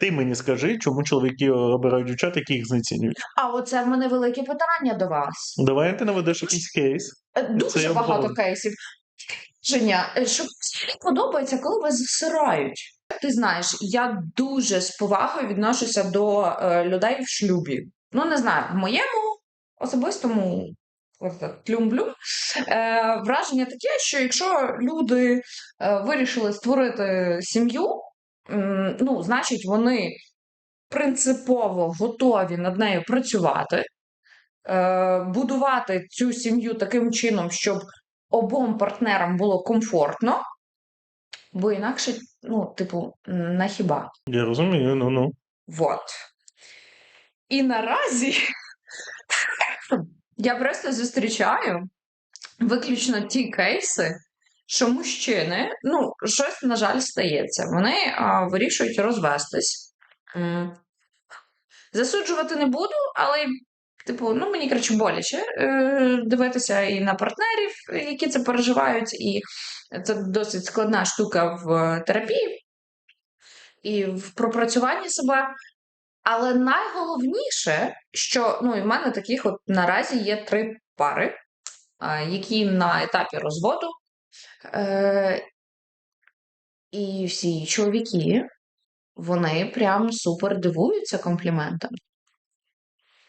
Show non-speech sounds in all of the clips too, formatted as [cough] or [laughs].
Ти мені скажи, чому чоловіки обирають дівчат, які їх знецінюють. А оце в мене велике питання до вас. Давай ти наведеш якийсь кейс. Е, Це Дуже багато обговорю. кейсів. Женя, е, що подобається, коли вас засирають. Ти знаєш, я дуже з повагою відношуся до е, людей в шлюбі. Ну, не знаю, в моєму особистому тлюмблю е, враження таке, що якщо люди е, вирішили створити сім'ю, ну, значить, вони принципово готові над нею працювати, е, будувати цю сім'ю таким чином, щоб обом партнерам було комфортно, бо інакше, ну, типу, на хіба. Я розумію, ну ну. Вот. І наразі [laughs] я просто зустрічаю виключно ті кейси, що мужчини, ну, щось, на жаль, стається. Вони а, вирішують розвестись. М. Засуджувати не буду, але, типу, ну, мені коротше боляче е, дивитися і на партнерів, які це переживають, і це досить складна штука в терапії і в пропрацюванні себе. Але найголовніше, що ну, і в мене таких от наразі є три пари, які на етапі розводу. Е, і всі чоловіки, вони прям супер дивуються компліментам.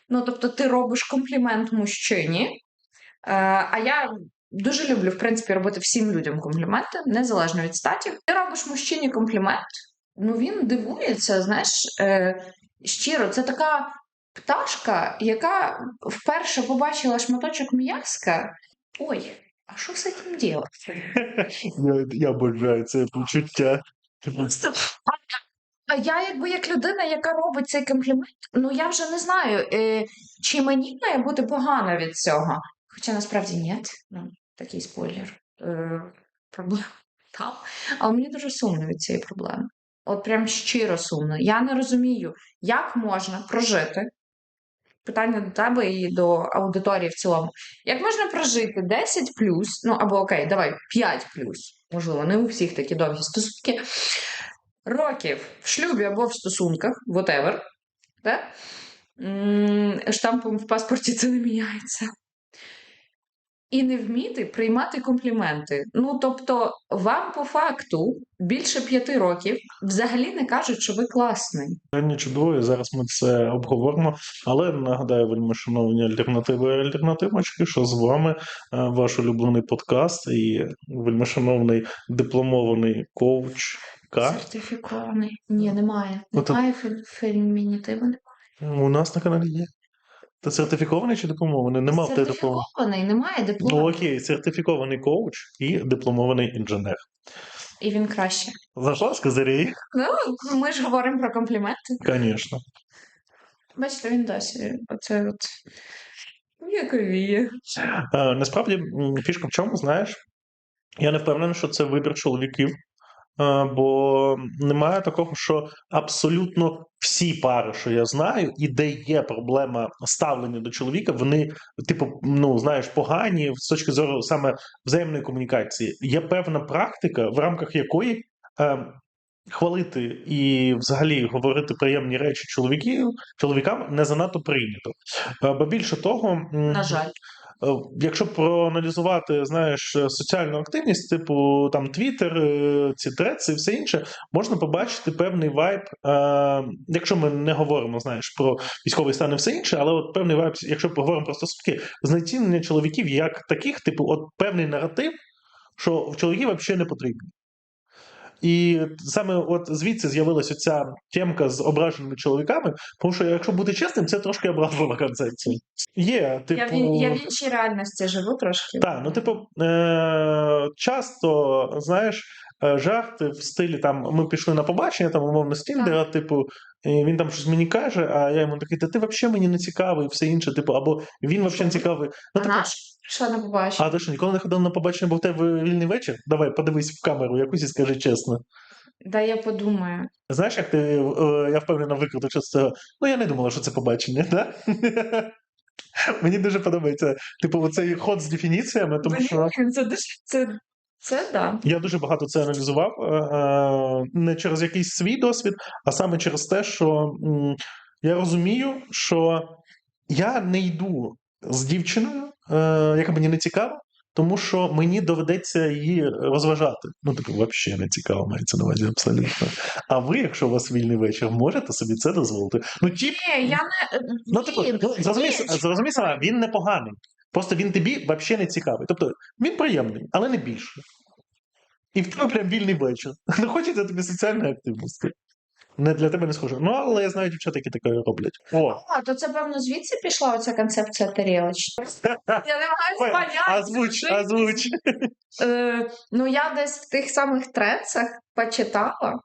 Ну, тобто, ти робиш комплімент мужчині, е, а я дуже люблю, в принципі, робити всім людям компліменти, незалежно від статі. Ти робиш мужчині комплімент, ну він дивується, знаєш, е, щиро, це така пташка, яка вперше побачила шматочок м'яска. Ой, а що з цим робити? Я, я бажаю це почуття. Просто а я, якби як людина, яка робить цей комплімент, ну я вже не знаю, е, чи мені має бути погано від цього. Хоча насправді ні. Ну, такий спойлер. Е, проблема [laughs] там. Але мені дуже сумно від цієї проблеми. От прям щиро сумно. Я не розумію, як можна прожити. Питання до тебе і до аудиторії в цілому. Як можна прожити 10 ну або окей, давай 5 плюс, можливо, не у всіх такі довгі стосунки. Років в шлюбі або в стосунках, whatever, да? Штампом в паспорті це не міняється. І не вміти приймати компліменти. Ну, тобто, вам по факту більше п'яти років взагалі не кажуть, що ви класний. Питання чудове, зараз ми це обговоримо. Але нагадаю, вельми шановні альтернативи альтернативочки, що з вами е, ваш улюблений подкаст і вельми шановний дипломований коуч К. Сертифікований. Ні, немає. Ну, Немає фе- фемінітиву. У нас на каналі є. Ти сертифікований чи дипломований? Нема в тебе диплому. Сертифікований, немає диплому. Ну окей, сертифікований коуч і дипломований інженер. І він краще. Зашла з козирей? Ну, ми ж говоримо про компліменти. Звісно. Бачите, він досі. Оце от. Яковіє. Е, Насправді фішка в чому, знаєш? Я не впевнений, що це вибір чоловіків, бо немає такого, що абсолютно всі пари, що я знаю, і де є проблема ставлення до чоловіка, вони, типу, ну знаєш, погані з точки зору саме взаємної комунікації. Є певна практика, в рамках якої. Хвалити і взагалі говорити приємні речі чоловіків чоловікам не занадто прийнято. Е, Бо більше того, На жаль. Е, Якщо проаналізувати, знаєш, соціальну активність, типу там Твіттер, ці треці і все інше, можна побачити певний вайб. Е, якщо ми не говоримо, знаєш, про військовий стан і все інше, але от певний вайб, якщо поговоримо про стосунки, знецінення чоловіків як таких, типу, от певний наратив, що в чоловіків взагалі не потрібні. І саме от звідси з'явилася ця темка з ображеними чоловіками, тому що, якщо бути чесним, це трошки образлива концепція. Є, типу. Я, в, я в іншій реальності живу трошки. Так, ну типу, е- часто, знаєш, е, жарти в стилі там ми пішли на побачення, там умовно з Тіндера, типу, і він там щось мені каже, а я йому такий, та ти взагалі мені не цікавий, і все інше, типу, або він взагалі не цікавий. Ну, А наш? Що не побачиш? а ти що, ніколи не ходив на побачення, бо в тебе вільний вечір? Давай, подивись в камеру, якусь і скажи чесно. Да я подумаю. Знаєш, як ти, е, я впевнено викрутив з цього, ну я не думала, що це побачення, да? [laughs] Мені дуже подобається, типу, оцей ход з дефініціями, тому що. [laughs] Це дуже це Це да. Я дуже багато це аналізував е, е, не через якийсь свій досвід, а саме через те, що я розумію, що я не йду з дівчиною, е, яка мені не цікава, тому що мені доведеться її розважати. Ну, типу, взагалі не цікаво, мається на увазі абсолютно. А ви, якщо у вас вільний вечір, можете собі це дозволити. Ну, тіп, Ні, я не. ну, типу, ну, зрозумій, зрозумій сама, він не поганий. Просто він тобі взагалі не цікавий. Тобто він приємний, але не більше. І в тебе прям вільний вечір. [laughs] Не хочеться тобі соціальної активності. Не для тебе не схоже. Ну, але я знаю дівчат, які таке роблять. О, А, то це, певно, звідси пішла оця концепція тарілочки. [laughs] Я не маю поняття. озвуч, озвуч. Е, ну, я десь в тих самих трецах почитала,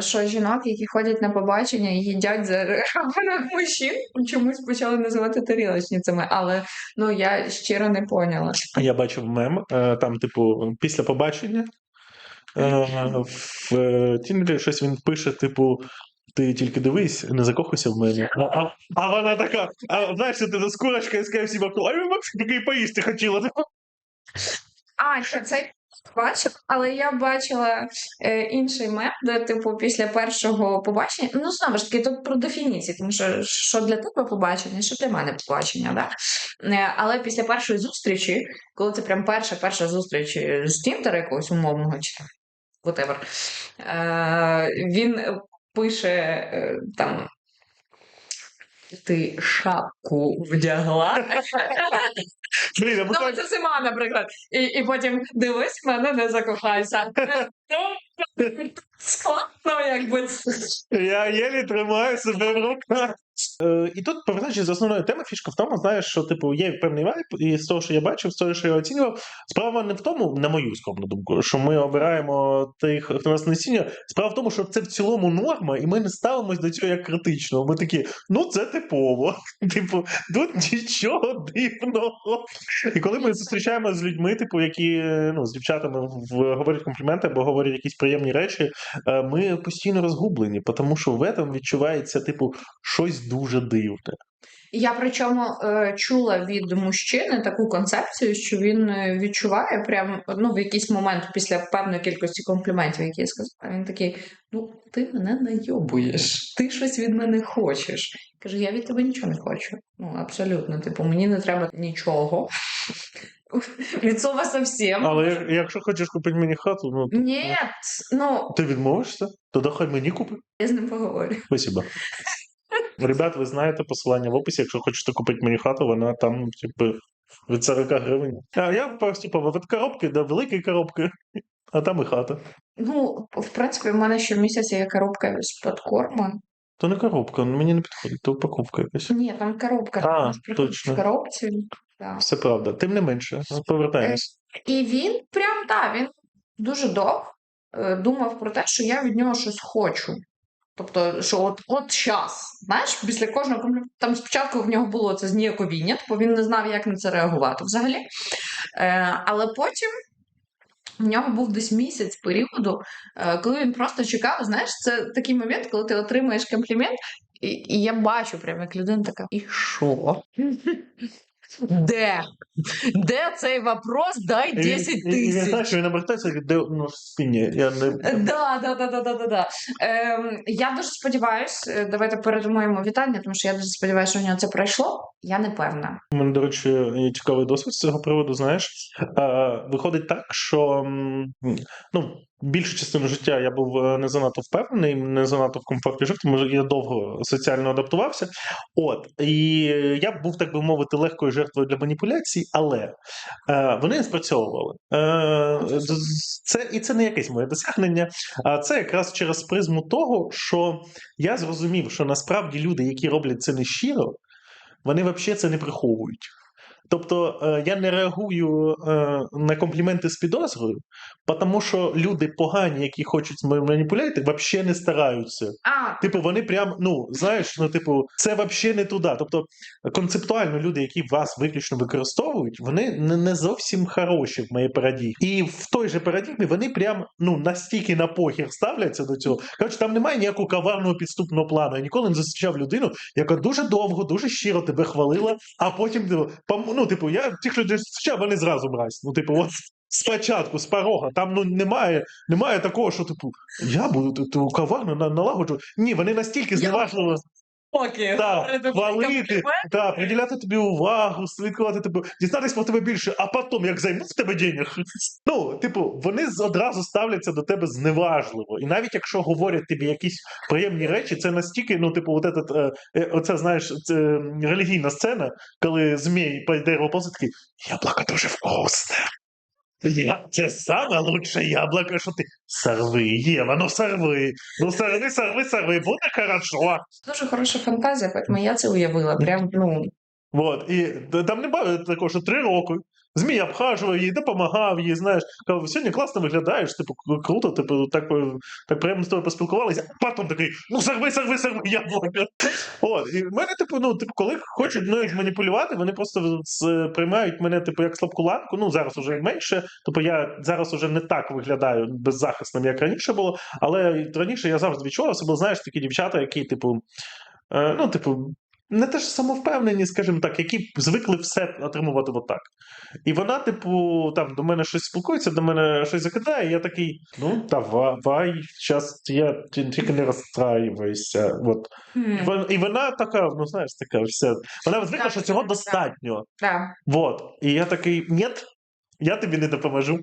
що жінок, які ходять на побачення і їдять за рахунок мужчин, чомусь почали називати тарілочницями, але ну, я щиро не поняла. Я бачив мем, е, там, типу, після побачення е, в е, Тіндері щось він пише, типу. Ти тільки дивись, не закохуйся в мене. А, а, а вона така, а знаєш, ти з курочкою з KFC вокруг, а він Максим такий поїсти хотіла. А, що це бачив, але я бачила е, інший мем, де, типу, після першого побачення. Ну, знову ж таки, тут про дефініції, тому що що для тебе побачення, що для мене побачення, да? Е, але після першої зустрічі, коли це прям перша перша зустріч з Тіндера якогось умовного чи whatever, е, він пише е, там. Ти шапку вдягла. Блін, Ну, буквально це зима, наприклад. І, і потім дивись, в мене не закохайся. Складно, якби. Я єлі тримаю себе в руках. Е, і тут, повертаючись до основної теми, фішка в тому, знаєш, що типу є певний вайб, і з того, що я бачив, з того, що я оцінював, справа не в тому, на мою скромну думку, що ми обираємо тих, хто нас не оцінює. Справа в тому, що це в цілому норма, і ми не ставимось до цього як критично. Ми такі, ну це типово. [laughs] Типу, тут нічого дивного. І коли ми зустрічаємося з людьми, типу, які ну, з дівчатами в- говорять компліменти або говорять якісь приємні речі, е, ми постійно розгублені, тому що в этом відчувається, типу, щось дуже дивне. Я причому е, чула від мужчини таку концепцію, що він е, відчуває прям ну, в якийсь момент після певної кількості компліментів, які я сказала, він такий: ну, ти мене найобуєш, ти щось від мене хочеш. Каже, я від тебе нічого не хочу. Ну, абсолютно. Типу, мені не треба нічого. [laughs] Від слова совсем. Але якщо хочеш купити мені хату, ну то- Ні, ну ти відмовишся? Тоді хай мені купи. я з ним поговорю. Спасибо. Ребят, ви знаєте посилання в описі, якщо хочете купити мені хату, вона там, типу, від 40 гривень. А я поступав від коробки до великої коробки, а там і хата. Ну, в принципі, в мене щомісяця є коробка з подкорму. То не коробка, мені не підходить, то упаковка якась. Ні, там коробка. А, точно. В коробці. Да. Все правда. Тим не менше, повертаємось. І він прям так, він дуже довго е, думав про те, що я від нього щось хочу. Тобто, що от от час, знаєш, після кожного компліменту, там спочатку в нього було це зніяковіння, тобто він не знав, як на це реагувати взагалі. Е, але потім в нього був десь місяць періоду, е, коли він просто чекав. Знаєш, це такий момент, коли ти отримуєш комплімент, і, і я бачу, прям як людина така, і що? Де? Де цей вопрос? Дай 10 і- і Він знає, що він обертається, де ну спині. Я не Да, да, да, да, да, да, да. Ем, я дуже сподіваюся, давайте передумаємо вітання, тому що я дуже сподіваюся, що в нього це пройшло. Я не певна. У мене, до речі, є цікавий досвід з цього приводу. Знаєш, Е, виходить так, що ну, більшу частину життя я був е, не занадто впевнений, не занадто в комфорті жив, тому я довго соціально адаптувався. От і я був, так би мовити, легкою жертвою для маніпуляцій, але е, вони не спрацьовували. Е, це і це не якесь моє досягнення, а це якраз через призму того, що я зрозумів, що насправді люди, які роблять це нещиро, вони взагалі це не приховують. Тобто е, я не реагую е, на компліменти з підозрою, тому що люди погані, які хочуть маніпуляти, взагалі не стараються. А, Типу, вони прям, ну знаєш, ну типу, це взагалі не туди. Тобто, концептуально люди, які вас виключно використовують, вони не, зовсім хороші в моїй парадігмі. І в той же парадігмі вони прям ну настільки на похір ставляться до цього. Коротше, там немає ніякого коварного підступного плану. Я ніколи не зустрічав людину, яка дуже довго, дуже щиро тебе хвалила, а потім типу, пом- ну, типу, я тих людей зустрічав, вони зразу мразь. Ну, типу, от Спочатку, з порога, там ну немає, немає такого, що типу, я буду ту каварну на- налагоджувати. Ні, вони настільки зневажливо Поки. та, хвалити, та, приділяти тобі увагу, слідкувати тобі, дізнатися про тебе більше, а потім, як займуть в тебе денег. Ну, типу, вони одразу ставляться до тебе зневажливо. І навіть якщо говорять тобі якісь приємні речі, це настільки, ну, типу, от этот, е, е, оце, знаєш, це релігійна сцена, коли змій по дерево повзе такий, яблуко дуже вкусне. Я, це саме лучше яблоко, що ти сорви, Єва, ну сорви, ну сорви, сорви, сорви, буде хорошо. Дуже хороша фантазія, поэтому я це уявила. Прям, ну, Вот. І там не бачу такого, що три роки. Змій обхажував її, допомагав їй, знаєш, казав, сьогодні класно виглядаєш, типу, круто, типу, так, е, так приємно з тобою поспілкувалися, а потім такий, ну сорви, сорви, сорви, яблуко. От, і в мене, типу, ну, типу, коли хочуть мною маніпулювати, вони просто приймають мене, типу, як слабку ланку, ну, зараз уже менше, тобто я зараз уже не так виглядаю беззахисним, як раніше було, але раніше я завжди відчував себе, знаєш, такі дівчата, які, типу, е, ну, типу, не те ж самовпевнені, скажімо так, які звикли все отримувати отак. І вона, типу, там до мене щось спілкується, до мене щось закидає, і я такий, ну, давай, зараз я тільки не розстраювайся. От. хм, І вона така, ну знаєш, така вся. Вона звикла, що цього достатньо. да. Вот. І я такий, ні, я тобі не допоможу.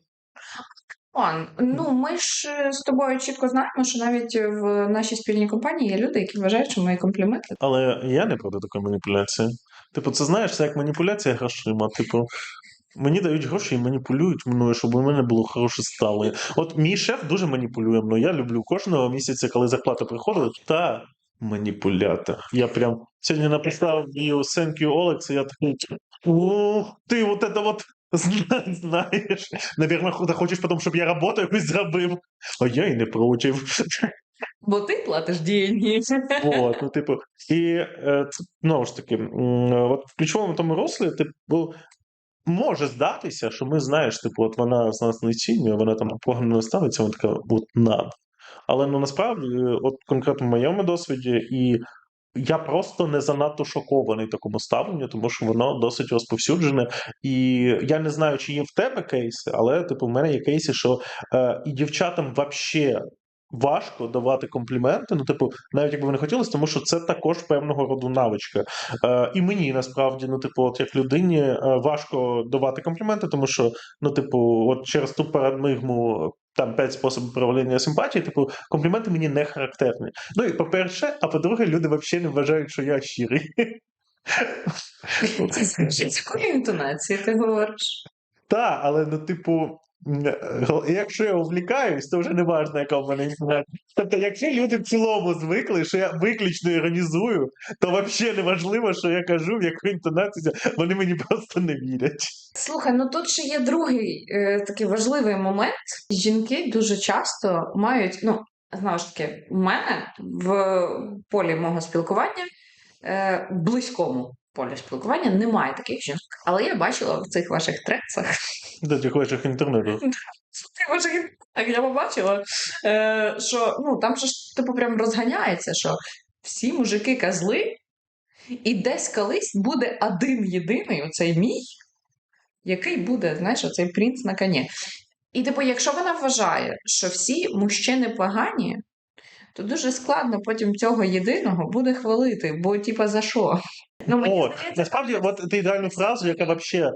Он, ну ми ж е, з тобою чітко знаємо, що навіть в нашій спільній компанії є люди, які вважають, що мої компліменти Але я не проти такої маніпуляції. Типу, це знаєш, це як маніпуляція грошима. Типу, мені дають гроші і маніпулюють мною, щоб у мене було хороше ставлення. От мій шеф дуже маніпулює мною. Я люблю кожного місяця, коли зарплата приходить, та маніпулятор. Я прям сьогодні написав її thank you, Олекс, і я такий. О, ти от это вот [laughs] зна- знаєш. Навірно, ти хочеш потім, щоб я роботу якусь зробив. А я і не проти. Бо ти платиш деньги. От, ну, типу, і е, знову ж таки, от в ключовому тому руслі, типу, може здатися, що ми знаєш, типу, от вона з нас не цінює, вона там погано не ставиться, вона така, от надо. Але ну насправді, от конкретно в моєму досвіді, і я просто не занадто шокований такому ставленню, тому що воно досить розповсюджене. І я не знаю, чи є в тебе кейси, але типу, в мене є кейси, що е, і дівчатам вообще важко давати компліменти. Ну, типу, навіть якби вони хотілося, тому що це також певного роду навичка. Е, і мені насправді, ну, типу, от як людині е, важко давати компліменти, тому що, ну, типу, от через ту парадигму. Там п'ять способів проявлення симпатії, типу, компліменти мені не характерні. Ну і по-перше, а по-друге, люди взагалі не вважають, що я щирий. З якої інтонації ти говориш? Так, але ну, типу, якщо я увлікаюсь, то вже не важливо, яка в мене інформація. Тобто, якщо люди в цілому звикли, що я виключно іронізую, то взагалі не важливо, що я кажу, в яку інтонацію, вони мені просто не вірять. Слухай, ну тут ще є другий е, такий важливий момент. Жінки дуже часто мають, ну, знову ж таки, у мене в полі мого спілкування, е, близькому полі спілкування, немає таких жінок. Але я бачила в цих ваших трецах, До тих ваших [laughs] так я побачила, е, що ну, там же ж типу прям розганяється, що всі мужики козли, і десь колись буде один єдиний оцей мій, який буде, знаєш, оцей принц на коні. І, типу, якщо вона вважає, що всі мужчини погані, то дуже складно потім цього єдиного буде хвалити, бо, типа, за що? Ну, мені О, здається, насправді, от ти ідеальну фразу, яка вообще е,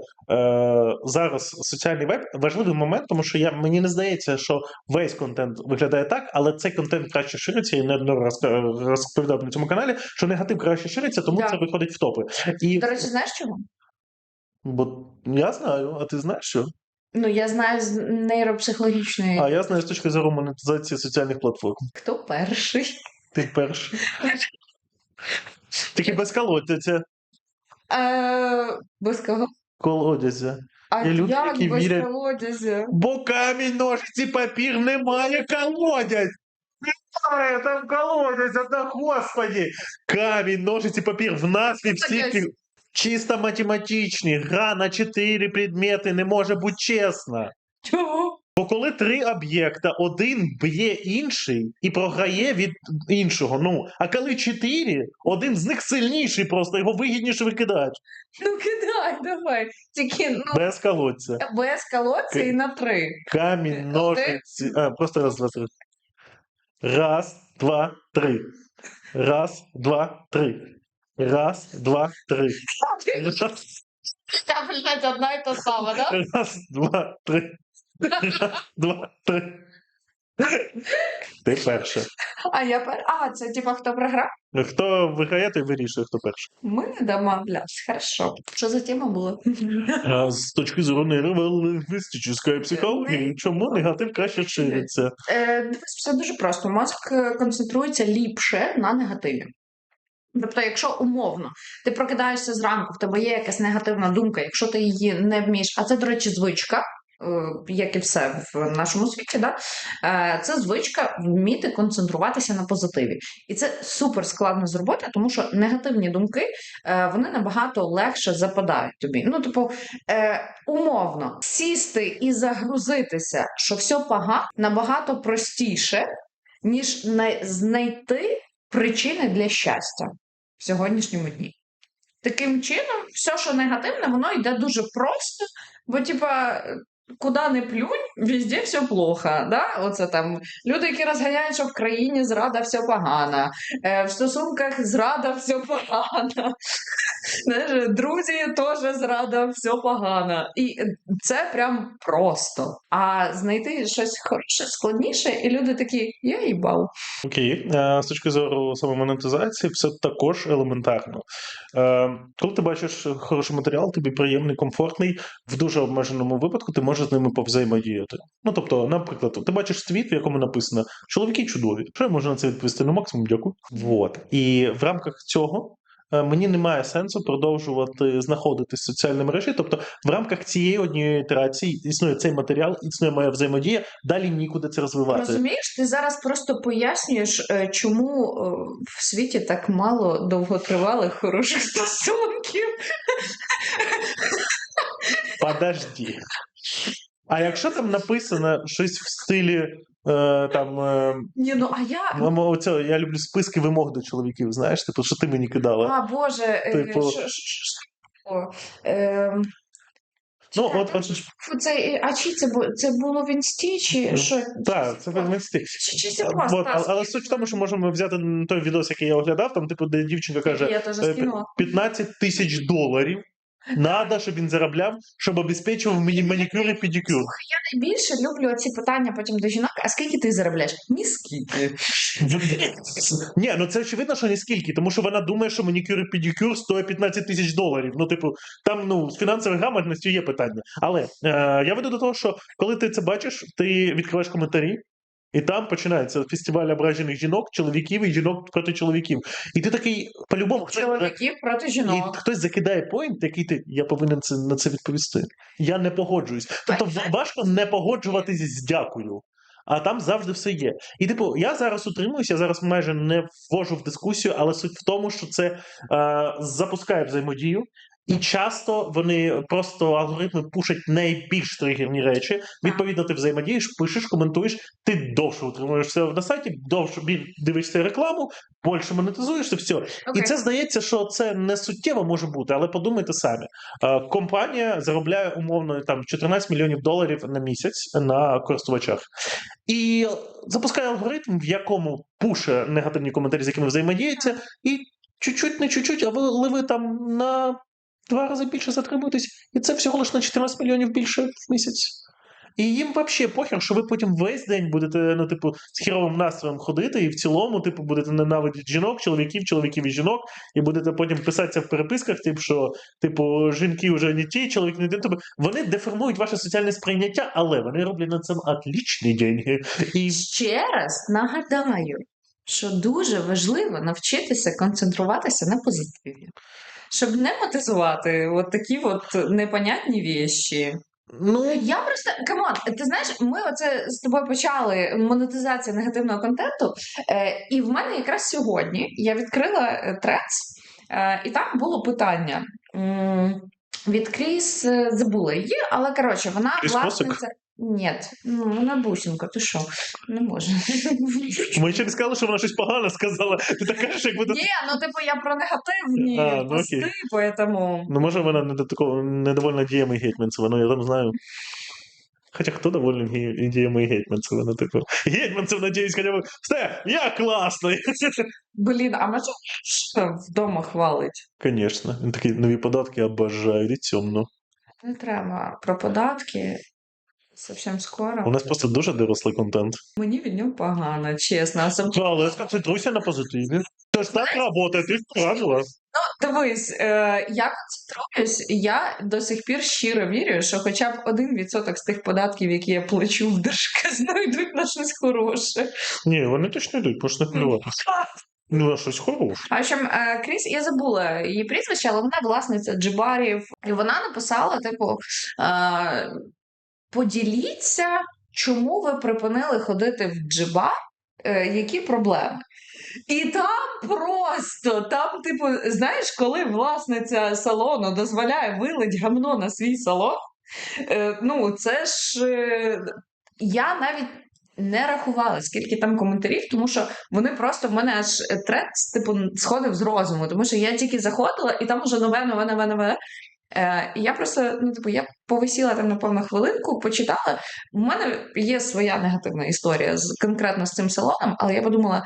зараз соціальний веб важливий момент, тому що я мені не здається, що весь контент виглядає так, але цей контент краще шириться. Я не одного раз розповідав на цьому каналі, що негатив краще шириться, тому Да. це виходить в топи. І До речі, знаєш чому? бо я знаю, а ти знаєш що? Ну, я знаю з нейропсихологічної, А я знаю з точки зору монетизації соціальних платформ. хто перший. Ти перший. Тільки без колодязя. Е, без кого? Колодязя. А Є люди, як які без вірять- колодязя? Бо камінь, ножиці, папір немає колодязь. Немає там колодязя, да господи. Камінь, ножиці, папір в назві всіх Колодязь. їх чисто математичні. Гра на чотири предмети не може бути чесна. Чого? Бо коли три об'єкта, один б'є інший і програє від іншого. Ну, а коли чотири, один з них сильніший, просто його вигідніше викидати. Ну кидай, давай. Тільки ну Без колодця. без колодця і на три. Камінь, ножиці. А, просто раз, два, три. Раз, два, три. Раз, два, три. Раз, два, три. Раз, Та блядь, одна і та сама, да? раз два, три. Раз, два, три. Ти перша. А я пер. А, це типа хто програв? Хто виграє, той вирішує, хто перший. Ми не домовлялись, хорошо. Що за тема була? А з точки зору нейролінгвістичної психології, чому негатив краще шириться? Е, дивись, все дуже просто. Мозок е, концентрується ліпше на негативі. Тобто, якщо умовно ти прокидаєшся зранку, в тебе є якась негативна думка, якщо ти її не вмієш, а це, до речі, звичка, е, як і все в нашому світі, да? е, це звичка вміти концентруватися на позитиві. І це супер складно зробити, тому що негативні думки е, вони набагато легше западають тобі. Ну, типу, умовно, сісти і загрузитися, що все погано, набагато простіше, ніж знайти причини для щастя в сьогоднішньому дні. Таким чином, все, що негативне, воно йде дуже просто, бо, типа, куди не плюнь, везде все плохо. Да? Оце там люди, які розганяють, що в країні зрада все погано, е, в стосунках зрада все погано. Друзі теж зрада, все погано. І це прям просто. А знайти щось хороше, складніше, і люди такі, я їбав. Окей, Е, з точки зору саме монетизації, все також елементарно. Е, Коли ти бачиш хороший матеріал, тобі приємний, комфортний, в дуже обмеженому випадку ти можеш з ними повзаємодіяти. Ну тобто, наприклад, ти бачиш твіт, в якому написано чоловіки чудові. Що я можу на це відповісти? Ну, максимум дякую. Вот. І в рамках цього. Е, Мені немає сенсу продовжувати знаходитись в соціальній мережі. Тобто, в рамках цієї однієї ітерації існує цей матеріал, існує моя взаємодія. Далі нікуди це розвивати. Розумієш, ти зараз просто пояснюєш, е, чому е, в світі так мало довготривалих хороших стосунків. Подожди. А якщо там написано щось в стилі там. Е, Ні, ну а я. ну, оце, я люблю списки вимог до чоловіків, знаєш, типу, що ти мені кидала. А, Боже, е, Типу- що- що- що? Ем, ну, от, от, це, е, а чи це, бу- це було в інсті, чи що? так, це в інсті. Чи, чи це просто? От, але, суть в тому, що можемо взяти той відос, який я оглядав, там, типу, де дівчинка каже: Я теж е, скинула. 15 тисяч доларів. Надо, щоб він заробляв, щоб обезпечував мені манікюр і педикюр. Найбільше люблю ці питання потім до жінок. А скільки ти заробляєш? Ні скільки. Ні, ну це очевидно, що не скільки, тому що вона думає, що манікюр і педикюр стоїть 15 тисяч доларів. Ну, типу, там ну, з фінансовою грамотністю є питання. Але е, я веду до того, що коли ти це бачиш, ти відкриваєш коментарі. І там починається фестиваль ображених жінок, чоловіків і жінок проти чоловіків. І ти такий, по-любому, хтось, Чоловіків проти і хтось закидає поінт, який ти я повинен це на це відповісти. Я не погоджуюсь. Тобто важко не погоджуватись з дякую. А там завжди все є. І типу, я зараз утримуюся, я зараз майже не ввожу в дискусію, але суть в тому, що це е, запускає взаємодію. І часто вони просто алгоритми пушать найбільш тригерні речі. Відповідно, ти взаємодієш, пишеш, коментуєш, ти довше утримуєшся на сайті, довше дивишся рекламу, більше монетизуєшся, все. І це здається, що це не суттєво може бути, але подумайте самі. Е, Компанія заробляє умовно там 14 мільйонів доларів на місяць на користувачах. І запускає алгоритм, в якому пуше негативні коментарі, з якими взаємодіється, і чуть-чуть, не чуть-чуть, а ви, але ви там на два рази більше затримуєтесь, і це всього лише на 14 мільйонів більше в місяць. І їм взагалі похер, що ви потім весь день будете, ну, типу, з хіровим настроєм ходити, і в цілому, типу, будете ненавидіти жінок, чоловіків, чоловіків і жінок, і будете потім писатися в переписках, типу, що типу, жінки вже не ті, чоловік не ті. Тобто вони деформують ваше соціальне сприйняття, але вони роблять на цьому отлічні деньги. І Ще раз нагадаю, що дуже важливо навчитися концентруватися на позитиві. Щоб не мотизувати от такі от непонятні вещі. ну, Я просто камон, ти знаєш, ми оце з тобою почали монетизація негативного контенту, е, і в мене якраз сьогодні я відкрила трец, е, і там було питання. М, Від Кріс е, забула її, але коротше, вона Кріс Косик? Ні, ну вона бусинка, ти що? Не може. Ми ще не сказали, що вона щось погане сказала. Ти так кажеш, як буде. Ні, ну типу я про негативні А, ну, пости, окей. поэтому. Ну, може, вона не до такого недовольна діями Гетьманцева, ну я там знаю. Хоча хто довольний гі- діями Гетьманцева, ну, типу. Гетьманцев, надіюсь, хоча б. Все, я класний. Блін, а може що вдома хвалить? Звісно, він такий нові податки обожаю, і темно. Не треба про податки. Зовсім скоро. У нас просто дуже дорослий контент. Мені від нього погано, чесно. Особ... Але сконцентруйся на позитиві. Це ж так працює, ти ж правила. Ну, дивись, е, я концентруюсь, я до сих пір щиро вірю, що хоча б один відсоток з тих податків, які я плачу в держказну, [laughs] йдуть на щось хороше. Ні, вони точно йдуть, можна не хвилюватися. Ну, на щось хороше. А общем, е, Кріс, я забула її прізвище, але вона власниця Джибарів. І вона написала: типу, е, поділіться, чому ви припинили ходити в джиба, е, які проблеми. І там просто, там, типу, знаєш, коли власниця салону дозволяє вилить гамно на свій салон, е, ну, це ж е, я навіть не рахувала, скільки там коментарів, тому що вони просто в мене аж трет, типу, сходив з розуму, тому що я тільки заходила, і там вже нове, нове, нове, нове. Е, я просто, ну, типу, я повисіла там, напевно, хвилинку, почитала. У мене є своя негативна історія з конкретно з цим салоном, але я подумала: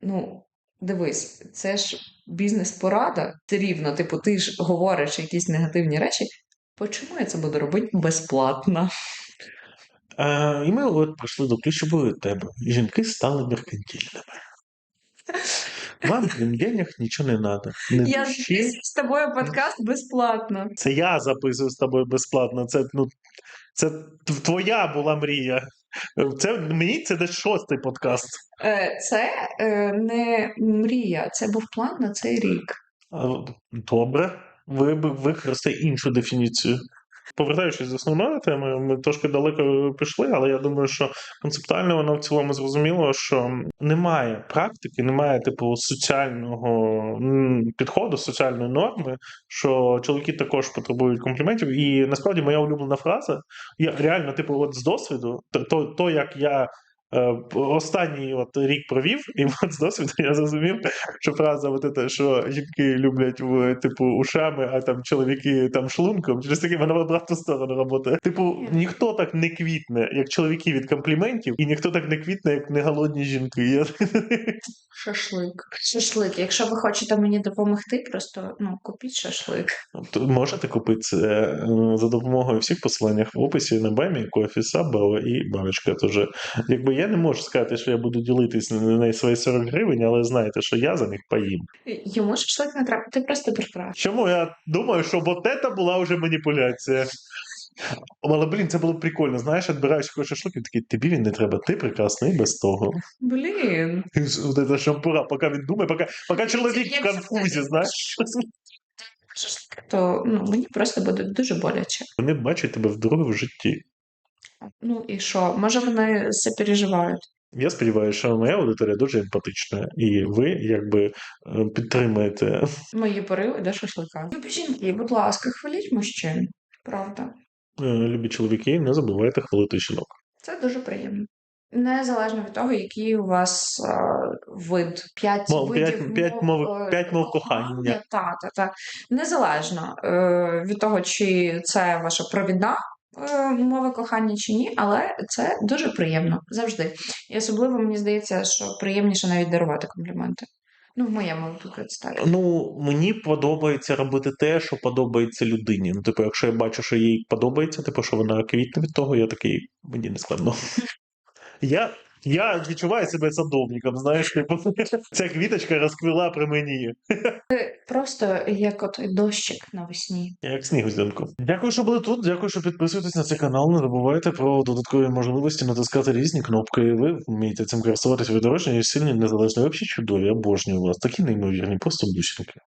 ну, дивись, це ж бізнес-порада, все рівно, типу, ти ж говориш якісь негативні речі. Почому я це буду робити безплатно? А, і ми от прийшли до ключової теми. Жінки стали меркантильними. [laughs] Вам, крім денег, нічого не треба. Не Я душі. з тобою подкаст безплатно. Це я записую з тобою безплатно. Це, ну, це твоя була мрія. Це, мені це десь шостий подкаст. Це не мрія, це був план на цей рік. Добре, ви б використайте іншу дефініцію. Повертаючись до основної теми, ми трошки далеко пішли, але я думаю, що концептуально воно в цілому зрозуміло, що немає практики, немає типу соціального підходу, соціальної норми, що чоловіки також потребують компліментів. І насправді моя улюблена фраза, я реально, типу, от з досвіду, то, то, як я. Е, Останній от рік провів, і [laughs] от з досвіду я зрозумів, що фраза, от це, що жінки люблять в типу ушами, а там чоловіки там шлунком, через таки вона в обратну сторону працює. Типу, ніхто так не квітне, як чоловіки від компліментів, і ніхто так не квітне, як неголодні жінки. Я... [laughs] Шашлик. Шашлик. Якщо ви хочете мені допомогти, просто ну, купіть шашлик. То можете купити це е, за допомогою всіх посиланнях в описі на Бемі, Кофі, Сабо і Баночка. Тож, якби я не можу сказати, що я буду ділитись на неї свої 40 гривень, але знайте, що я за них поїм. Йому шашлик не треба, ти просто прекрасний. Чому я думаю, що от це була вже маніпуляція. Але, блін, це було б прикольно. Знаєш, відбираєш якийсь шашлик, і такий, тобі він не треба, ти прекрасний без того. Блін. Це шампура, поки він думає, поки, поки чоловік в конфузі, знаєш. Шашлик, то ну, мені просто буде дуже боляче. Вони бачать тебе вдруге в житті. Ну і що? Може вони сопереживають? Я сподіваюся, що моя аудиторія дуже емпатична, і ви якби е, підтримуєте. Мої пориви до шашлика. Любі жінки, будь ласка, хваліть мужчин. Правда. Е, Любі чоловіки, не забувайте хвалити жінок. Це дуже приємно. Незалежно від того, який у вас а, вид. П'ять Мов- видів п'ять- мов- е, п'ять мов кохання. Та, та, та. Незалежно е, від того, чи це ваша провідна е, мова кохання чи ні, але це дуже приємно завжди. І особливо мені здається, що приємніше навіть дарувати компліменти. Ну, в моєму випадку це так. Ну, мені подобається робити те, що подобається людині. Ну, типу, якщо я бачу, що їй подобається, типу, що вона квітне від того, я такий, мені не складно. [laughs] Я, я відчуваю себе садовником, знаєш, типу, [laughs] ця квіточка розквіла при мені. Просто як от дощик навесні. Як сніг взимку. Дякую, що були тут. Дякую, що підписуєтесь на цей канал. Не забувайте про додаткові можливості натискати різні кнопки. Ви вмієте цим користуватися ви дорожні, сильні, незалежні. Взагалі чудові, обожнюю вас. Такі неймовірні, просто бусинки.